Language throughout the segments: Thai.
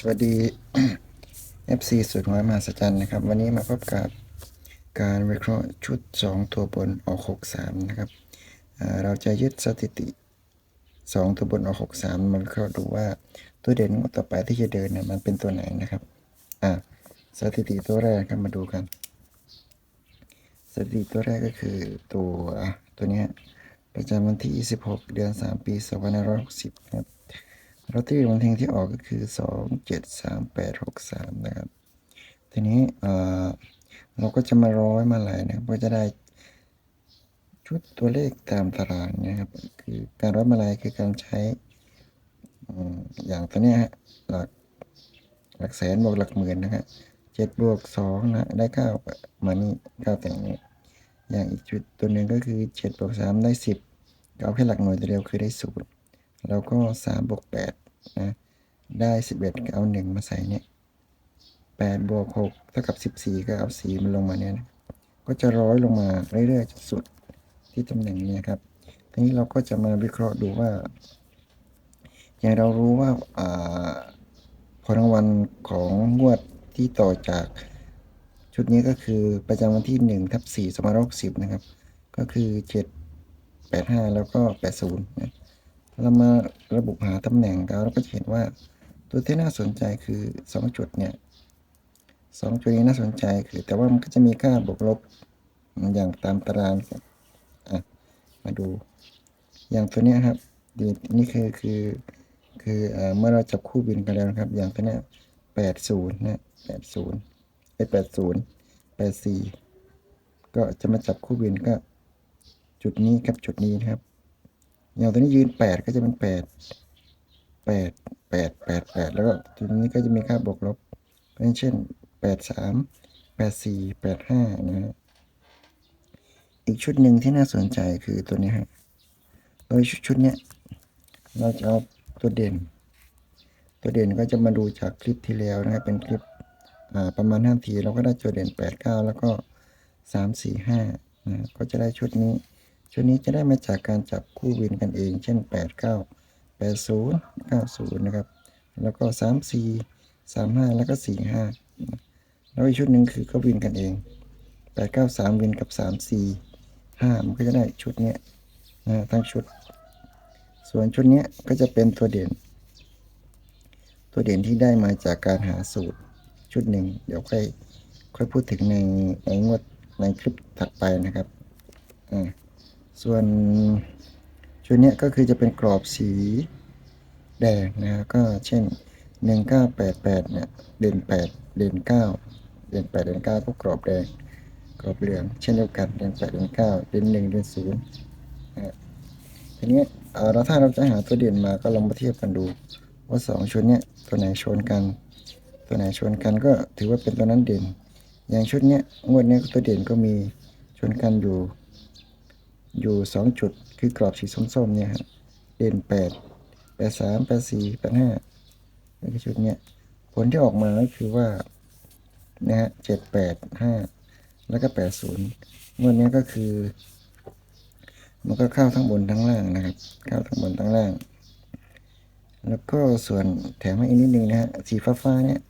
สวัสดี FC สุดหัวมหัศจรรย์นะครับ วันนี้มาพบกับการวิเคราะห์ชุด 2 ตัวบนออก63 นะครับ เราจะยึดสถิติ 2 ตัวบนออก63มาวิเคราดูว่าตัวเด่นงวดต่อไปที่จะเดินเนี่ยมันเป็นตัวไหนนะครับอ่าสถิติตัวแรกครับมาดูกัน สถิติตัวแรกก็คือตัวตัวนี้ประจำวันที่ 26 เดือน 3 ปี2560นะครับ ลอตเตอรี่วันเทงที่ออกก็คือสองเจ็ดสามแปดหกสามนะครับ ทีนี้เราก็จะมาร้อยมาลายนะครับก็จะได้ชุดตัวเลขตามตารางนะครับ คือการร้อยมาลายคือการใช้ออย่างตัวเนี้ยฮะหลักหลักแสนบวกหลักหมื่นนะฮะเจ็ดบวกสองนะได้เก้ามานี่เก้าแต่งนี้อย่างอีกจุดตัวหนึ่งก็คือเจ็ดบวกสามได้สิบเอาแค่หลักหน่วยตัวเดียวคือได้ศูนย์ แล้วก็สามบวกแปดนะได้สิบเอ็ดก็เอาหนึ่งมาใส่เนี่ยแปดบวกหกเท่ากับสิบสี่ก็เอาสี่มันลงมาเนี่ยนะก็จะร้อยลงมาเรื่อยๆจนสุดที่ตำแหน่งนี้ครับ ทีนี้เราก็จะมาวิเคราะห์ดูว่า อย่างเรารู้ว่าอ่าผลรางวัลของงวดที่ต่อจากชุดนี้ก็คือประจำวันที่หนึ่งทับสี่สองพันหกสิบนะครับ ก็คือเจ็ดแปดห้าแล้วก็แปดศูนย์นะ เรามาระบุหาตำแหน่งกันเราก็จะเห็นว่าตัวที่น่าสนใจคือสองจุดเนี่ยสองจุดนี้น่าสนใจคือ แต่ว่ามันก็จะมีค่าบวกลบอย่างตามตารางอะมาดู อย่างตัวนี้ครับดีนี่คือคือคือเอ่อเมื่อเราจับคู่บินกันแล้วนะครับ อย่างตัวนี้แปดศูนย์นะแปดศูนย์ไอแปดศูนย์แปดสี่ก็จะมาจับคู่บินก็ จุดนี้กับจุดนี้นะครับ อย่างตัวนี้ยืนแปดก็จะเป็นแปดแปดแล้วก็ตัวนี้ก็จะมีค่าบวกลบเป็นเช่นแปดสามแปดสี่แปดห้านะฮะอีกชุดหนึ่งที่น่าสนใจคือตัวนี้ฮะโดยชุดชุดเนี้ยเราจะเอาตัวเด่น ตัวเด่นก็จะมาดูจากคลิปที่แล้วนะครับเป็นคลิปอ่าประมาณห้าทีเราก็ได้ตัวเด่นแปดเก้าแล้วก็สามสี่ห้านะก็จะได้ชุดนี้ ชุดนี้จะได้มาจากการจับคู่วินกันเอง เช่น 8 9 8 0 9 0 นะครับ แล้วก็ 3 4 3 5 แล้วก็ 4 5 แล้วอีกชุดหนึ่งคือก็วินกันเอง 8 9 3 วินกับ 3 4 5 มันก็จะได้ชุดเนี้ยนะทั้งชุด ส่วนชุดเนี้ยก็จะเป็นตัวเด่น ตัวเด่นที่ได้มาจากการหาสูตรชุดหนึ่งเดี๋ยวค่อยค่อยพูดถึงในในงวดในคลิปถัดไปนะครับอ่า ส่วนชุดนี้ก็คือจะเป็นกรอบสีแดงนะก็เช่น 1988 เนี่ย เด่น 8 เด่น 9 เด่น 8 เด่น 9 ก็กรอบแดง กรอบเหลือง เช่นเดียวกัน เด่น 8 เด่น 9 เด่น 1 เด่น0นะฮะทีนี้เราถ้าเราจะหาตัวเด่นมาก็ลองมาเทียบกันดู ว่า 2 ชุดนี้ตัวไหนชนกัน ตัวไหนชนกันก็ถือว่าเป็นตัวนั้นเด่น อย่างชุดนี้งวดนี้ตัวเด่นก็มีชนกันอยู่ อยู่สองจุด คือกรอบสีส้มๆเนี่ยฮะเด่นแปดแปดสามแปดสี่แปดห้านี่คือชุดเนี้ยผลที่ออกมาก็คือว่านะฮะเจ็ดแปดห้าแล้วก็แปดศูนย์งวดเนี้ยก็คือ มันก็เข้าทั้งบนทั้งล่างนะครับ เข้าทั้งบนทั้งล่าง แล้วก็ส่วนแถมให้อีกนิดนึงนะฮะสีฟ้าๆเนี่ย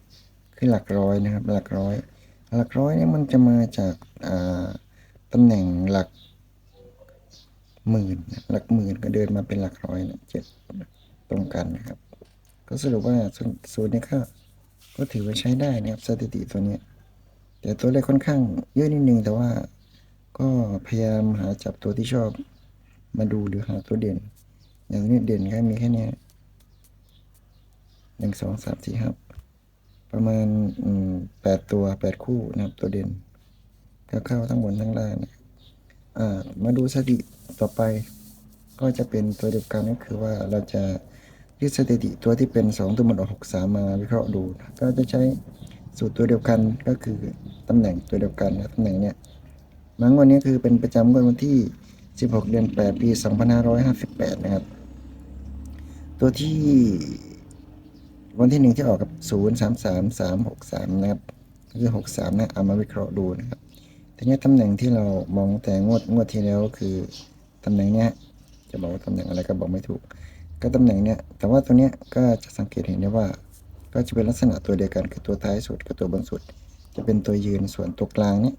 คือหลักร้อยนะครับ หลักร้อย หลักร้อยเนี่ยมันจะมาจากอ่าตำแหน่งหลัก หมื่นหลักหมื่นก็เดินมาเป็นหลักร้อยนะเจ็ดตรงกันนะครับ ก็สรุปว่าส่วนส่วนนี้ก็ก็ถือว่าใช้ได้นะครับสถิติตัวเนี้ยแต่ตัวเลขค่อนข้างเยอะนิดนึงแต่ว่าก็พยายามหาจับตัวที่ชอบมาดูหรือหาตัวเด่น อย่างนี้เด่นแค่มีแค่นี้หนึ่งสองสามสี่ครับ ประมาณแปดตัวแปดคู่นะครับตัวเด่นก็เข้าทั้งบนทั้งล่างนะ มาดูสถิติต่อไปก็จะเป็นตัวเดียวกันก็คือว่าเราจะยึดสถิติตัวที่เป็น 2 ตัวมันออก6 3มาวิเคราะห์ดูนะก็จะใช้สูตรตัวเดียวกันก็คือตำแหน่งตัวเดียวกันนะตำแหน่งเนี้ยมังวันนี้คือเป็นประจำงวดวันที่ 16 เดือน 8 ปี 2558 นะครับ ตัวที่วันที่หนึ่งที่ออกกับ 0 3 3 3 6 3 นะครับก็คือ 63 นะเอามาวิเคราะห์ดูนะครับ ทีนี้ตำแหน่งที่เรามองแต่งวดงวดที่แล้วคือตำแหน่งเนี้ยจะบอกว่าตำแหน่งอะไรก็บอกไม่ถูก ก็ตำแหน่งเนี้ยแต่ว่าตัวเนี้ยก็จะสังเกตเห็นได้ว่า ก็จะเป็นลักษณะตัวเดียวกันคือตัวท้ายสุดกับตัวบนสุด จะเป็นตัวยืนส่วนตัวกลางเนี่ย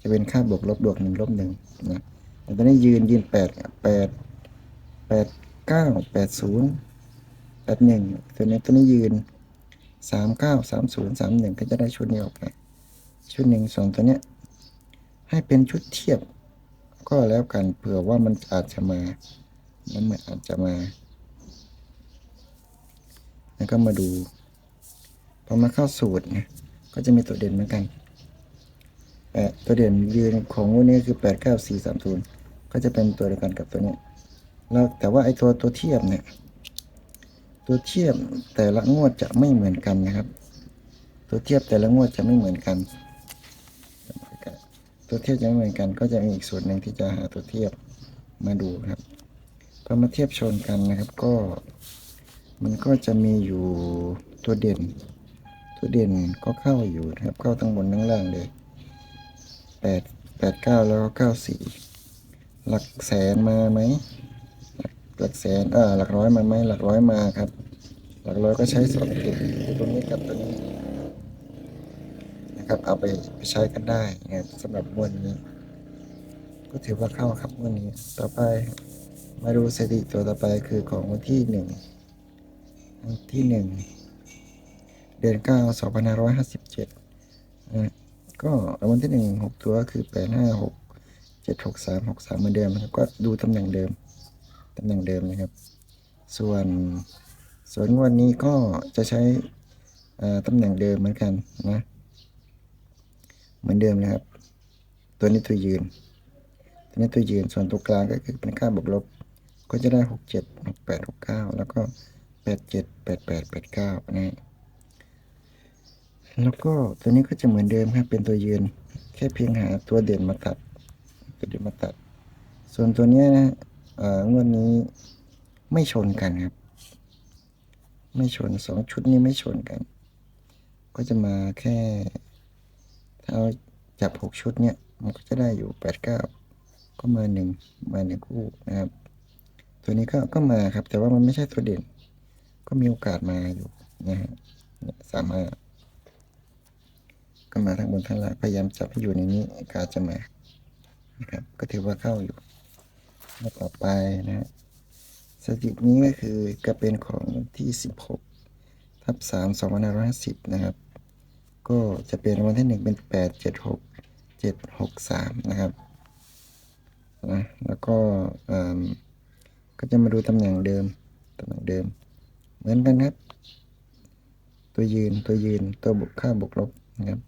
จะเป็นค่าบวกลบบวกหนึ่งลบหนึ่งนะแต่ตอนนี้ยืนยืนแปดแปดแปดเก้าแปดศูนย์แปดหนึ่งตัวนี้ตัวนี้ยืนสามเก้าสามศูนย์สามหนึ่งก็จะได้ชุดนี้ออกมาชุดหนึ่งส่วนตัวเนี้ย ให้เป็นชุดเทียบ ก็แล้วกันเผื่อว่ามันอาจจะมามันเหมือนอาจจะมา แล้วก็มาดูพอมาเข้าสูตรนะก็จะมีตัวเด่นเหมือนกันแปดตัวเด่นยืนของวันนี้คือแปดเก้าสี่สามศูนย์ก็จะเป็นตัวเดียวกันกับตัวนี้แล้วแต่ว่าไอ้ตัวตัวเทียบเนี่ย ตัวเทียบแต่ละงวดจะไม่เหมือนกันนะครับ ตัวเทียบแต่ละงวดจะไม่เหมือนกัน ตัวเทียบจะไม่เหมือนกัน ก็จะมีอีกส่วนหนึ่งที่จะหาตัวเทียบมาดูครับพอมาเทียบชนกันนะครับก็ มันก็จะมีอยู่ตัวเด่น ตัวเด่นก็เข้าอยู่นะครับ เข้าทั้งบนทั้งล่างเลยแปดแปดเก้าแล้วก็เก้าสี่หลักแสนมาไหมหลักหลักแสนเออหลักร้อยมาไหมหลักร้อยมาครับ หลักร้อยก็ใช้สองตัวตรงนี้กับตัวนี้ นะครับ เอาไปไปใช้กันได้นะสำหรับวดนี้ ก็ถือว่าเข้าครับวดนี้ ต่อไปมาดูสถิติตัวต่อไปคือของวันที่หนึ่งวันที่หนึ่งเดือนเก้าสองพันห้าร้อยห้าสิบเจ็ดนะก็รางวัลที่หนึ่งหกตัวคือแปดห้าหกเจ็ดหกสามหกสามเหมือนเดิมนะครับ ก็ดูตำแหน่งเดิมตำแหน่งเดิมนะครับ ส่วนส่วนวดนี้ก็จะใช้ตำแหน่งเดิมเหมือนกันนะ เหมือนเดิมนะครับ ตัวนี้ตัวยืน ตัวนี้ตัวยืนส่วนตัวกลางก็คือเป็นค่าบวกลบ ก็จะได้หกเจ็ดหกแปดหกเก้าแล้วก็แปดเจ็ดแปดแปดแปดเก้านะแล้วก็ตัวนี้ก็จะเหมือนเดิมครับเป็นตัวยืน แค่เพียงหาตัวเด่นมาตัดตัวเด่นมาตัด ส่วนตัวเนี้ยนะเอ่องวดนี้ไม่ชนกันครับ ไม่ชนสองชุดนี้ไม่ชนกัน ก็จะมาแค่ ถ้าเอาจับหกชุดเนี่ยมันก็จะได้อยู่แปดเก้าก็มาหนึ่งมาหนึ่งคู่นะครับ ตัวนี้ก็ก็มาครับ แต่ว่ามันไม่ใช่ตัวเด่น ก็มีโอกาสมาอยู่นะฮะเนี่ยสามารถก็มาทั้งบนทั้งล่างพยายามจับให้อยู่ในนี้กาจะมานะครับ ก็ถือว่าเข้าอยู่แล้วต่อไปนะฮะสถิตินี้ก็คือก็เป็นของที่ 16 ทับ3 2550 นะครับ ก็จะเป็นรางวัลที่หนึ่งเป็น8 7 6 7 6 3นะครับนะแล้วก็ก็จะมาดูตำแหน่งเดิมตำแหน่งเดิม เหมือนกันครับ ตัวยืนตัวยืนตัวบวกค่าบวกลบนะครับ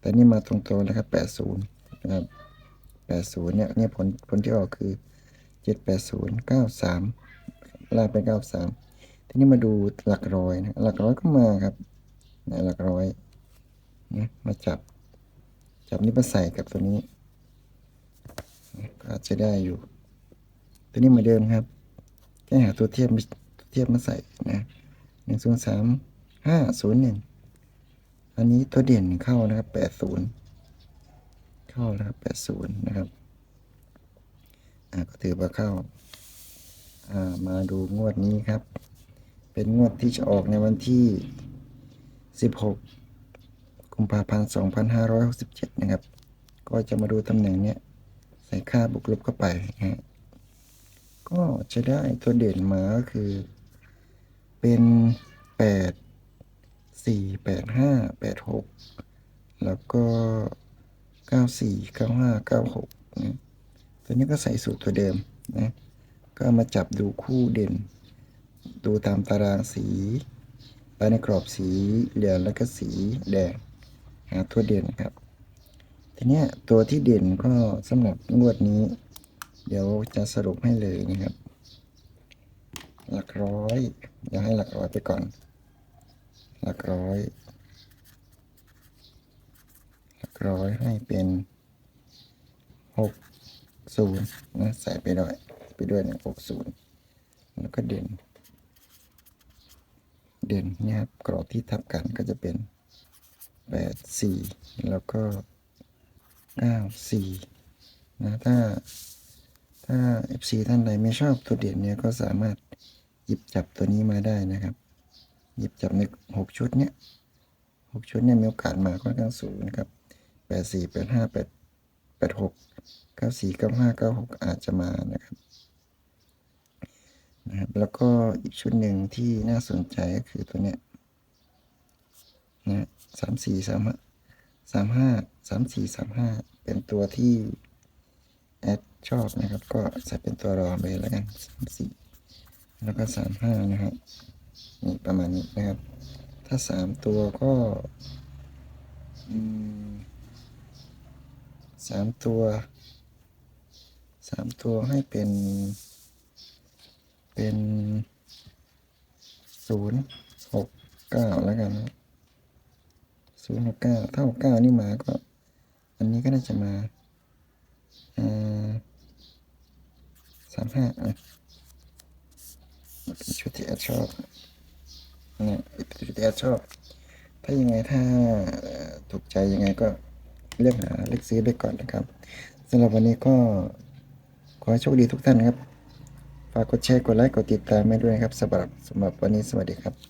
แต่นี่มาตรงๆนะครับ80นะครับ80เนี่ยเนี่ยผลผลที่ออกคือ780 93ลากไป93ทีนี้มาดูหลักร้อยนะหลักร้อยก็มาครับนะหลักร้อย นะมาจับ จับนี้มาใส่กับตัวนี้ก็อาจจะได้อยู่ ตัวนี้เหมือนเดิมครับ แค่หาตัวเทียบมาตัวเทียบมาใส่นะหนึ่งศูนย์สามห้าศูนย์หนึ่งอันนี้ตัวเด่นเข้านะครับแปดศูนย์เข้านะครับแปดศูนย์นะครับอ่าก็ถือว่าเข้าอ่ามาดูงวดนี้ครับ เป็นงวดที่จะออกในวันที่สิบหก กุมภาพันธ์สองพันห้าร้อยหกสิบเจ็ดนะครับ ก็จะมาดูตำแหน่งเนี้ยใส่ค่าบวกลบเข้าไปนะฮะก็จะได้ตัวเด่นมาก็คือ เป็นแปดสี่แปดห้าแปดหกแล้วก็เก้าสี่เก้าห้าเก้าหกนะตัวนี้ก็ใส่สูตรตัวเดิมนะก็มาจับดูคู่เด่น ดูตามตารางสีไปในกรอบสีเหลืองแล้วก็สีแดง หาตัวเด่นครับ ทีนี้ตัวที่เด่นก็สำหรับงวดนี้ เดี๋ยวจะสรุปให้เลยนะครับ หลักร้อยอย่าให้หลักร้อยไปก่อน หลักร้อย หลักร้อยให้เป็นหกศูนย์นะใส่ไปด้วยไปด้วยเนี่ยหกศูนย์แล้วก็เด่น เด่นนี่ครับกรอบที่ทับกันก็จะเป็น แปดสี่แล้วก็เก้าสี่นะถ้าถ้า FC ท่านใดไม่ชอบตัวเด่นเนี่ยก็สามารถหยิบจับตัวนี้มาได้นะครับ หยิบจับในหกชุดเนี้ยหกชุดเนี่ยมีโอกาสมาค่อนข้างสูงนะครับแปดสี่แปดห้าแปดแปดหกเก้าสี่เก้าห้าเก้าหกอาจจะมานะครับนะครับแล้วก็อีกชุดหนึ่งที่น่าสนใจก็คือตัวเนี้ยนะ สามสี่สามห้าสามห้าสามสี่สามห้าเป็นตัวที่แอดชอบนะครับ ก็ใส่เป็นตัวรองไปแล้วกันสามสี่แล้วก็สามห้านะครับนี่ประมาณนี้นะครับ ถ้าสามตัวก็สามตัวสามตัวให้เป็น เป็นศูนย์หกเก้าแล้วกันนะ ศูนย์หกเก้าถ้าหกเก้านี่มาก็ อันนี้ก็น่าจะมาสามห้าอะเป็นชุดที่แอดชอบเนี่ยชุดที่แอดชอบ ถ้ายังไงถ้าถูกใจยังไงก็เลือกหาเลือกซื้อไปก่อนนะครับสำหรับวันนี้ก็ขอให้โชคดีทุกท่านนครับ ฝากกดแชร์กดไลค์กดติดตามให้ด้วยนะครับสำหรับสำหรับวันนี้สวัสดีครับ